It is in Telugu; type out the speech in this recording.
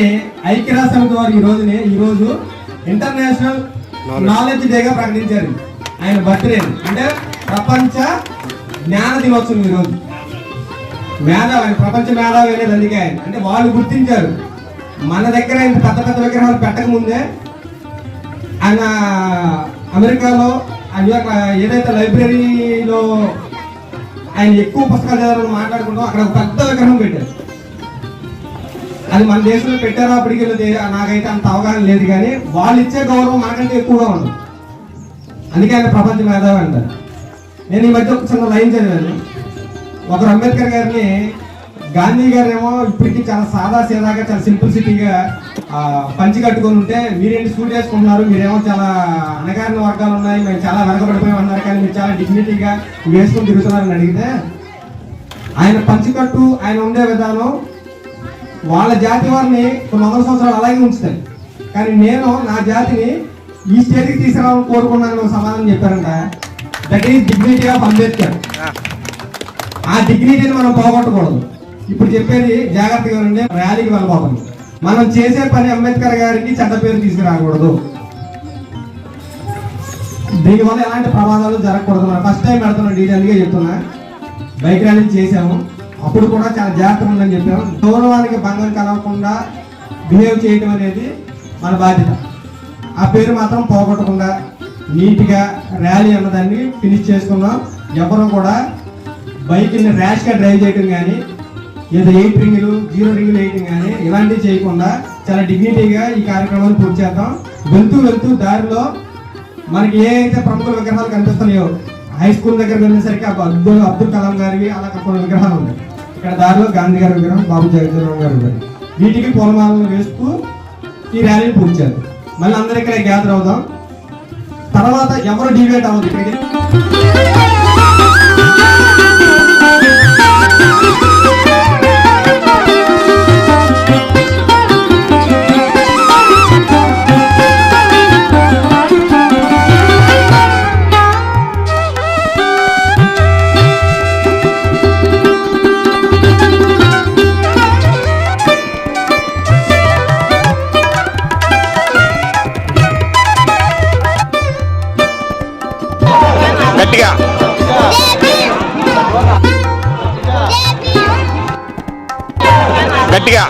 అలానే ఐక్యరాజ్య సమితి వారు ఈ రోజుని ఈ రోజు ఇంటర్నేషనల్ నాలెడ్జ్ డేగా ప్రకటించారు. ఆయన బర్త్డే అంటే ప్రపంచ జ్ఞాన దినోత్సవం ఈ రోజు. మేధావి ఆయన ప్రపంచ మేధావి అనేది అందుకే ఆయన. అంటే వాళ్ళు గుర్తించారు. మన దగ్గర ఇంత పెద్ద పెద్ద విగ్రహాలు పెట్టక ముందే ఆయన అమెరికాలో ఆయన ఏదైతే లైబ్రరీలో ఆయన ఎక్కువ పుస్తకాలు చదవాలని మాట్లాడుకుంటాం అక్కడ ఒక పెద్ద విగ్రహం పెట్టారు. అది మన దేశంలో పెట్టారో అప్పటికి నాకైతే అంత అవగాహన లేదు కానీ వాళ్ళు ఇచ్చే గౌరవం మనకంటే ఎక్కువగా ఉంది. అందుకే ఆయన ప్రపంచ మేధావి అంటారు. నేను ఈ మధ్య ఒక చిన్న లైన్ చదివాను. ఒకరు అంబేద్కర్ గారిని గాంధీ గారు ఏమో ఇప్పటికీ చాలా సాదా సీదాగా చాలా సింప్లిసిటీగా పంచి కట్టుకొని ఉంటే మీరేంటి సూట్ వేసుకుంటున్నారు? మీరేమో చాలా అనగారిన వర్గాలు ఉన్నాయి. మేము చాలా వెనకబడిపోయి ఉన్నారు కానీ మీరు చాలా డిగ్నిటీగా వేసుకొని తిరుగుతున్నారని అడిగితే ఆయన పంచికట్టు ఆయన ఉండే విధానం వాళ్ళ జాతి వారిని కొన్ని వందల సంవత్సరాలు అలాగే ఉంచుతాయి కానీ నేను నా జాతిని ఈ స్టేజ్కి తీసుకురావాలని కోరుకున్నాను సమాధానం చెప్పారంట. That is dignity of Ambedkar ఆ. డిగ్నిటీని మనం పోగొట్టకూడదు. ఇప్పుడు చెప్పేది జాగ్రత్తగా ఉండే ర్యాలీకి వెళ్ళబోతుంది మనం చేసే పని అంబేద్కర్ గారికి చెడ్డ పేరు తీసుకురాకూడదు. దీనివల్ల ఎలాంటి ప్రమాదాలు జరగకూడదు. మనం ఫస్ట్ టైం పెడుతున్నాం డీటెయిల్గా చెప్తున్నా. బైక్ ర్యాలీ చేసాము అప్పుడు కూడా చాలా జాగ్రత్తగా ఉందని చెప్పారు. గౌరవానికి భంగం కలగకుండా బిహేవ్ చేయడం అనేది మన బాధ్యత. ఆ పేరు మాత్రం పోగొట్టకుండా నీట్గా ర్యాలీ అన్నదాన్ని ఫినిష్ చేసుకున్నాం. ఎవరు కూడా బైక్ని ర్యాష్గా డ్రైవ్ చేయడం కానీ ఏదో ఎయిట్ రింగులు జీరో రింగులు వేయటం కానీ ఇలాంటివి చేయకుండా చాలా డిగ్నిటీగా ఈ కార్యక్రమాన్ని పూర్తి చేద్దాం. వెళ్తూ వెళ్తూ దారిలో మనకి ఏ అయితే ప్రముఖ విగ్రహాలు కనిపిస్తున్నాయో హై స్కూల్ దగ్గర వెళ్ళేసరికి ఆ అబ్దుల్ అబ్దుల్ కలాం గారివి అలా కొన్ని విగ్రహాలు ఉన్నాయి. ఇక్కడ దారిలో గాంధీ గారి విగ్రహం బాబు జగజ్జనరావు గారు ఉన్నాయి వీటికి పూలమాలను వేస్తూ ఈ ర్యాలీని పూర్తి చేద్దాం. మళ్ళీ అందరూ ఇక్కడ గ్యాదర్ అవుదాం. తర్వాత ఎవరు డివేట్ అవ్వదు ఇక్కడికి. घ्या.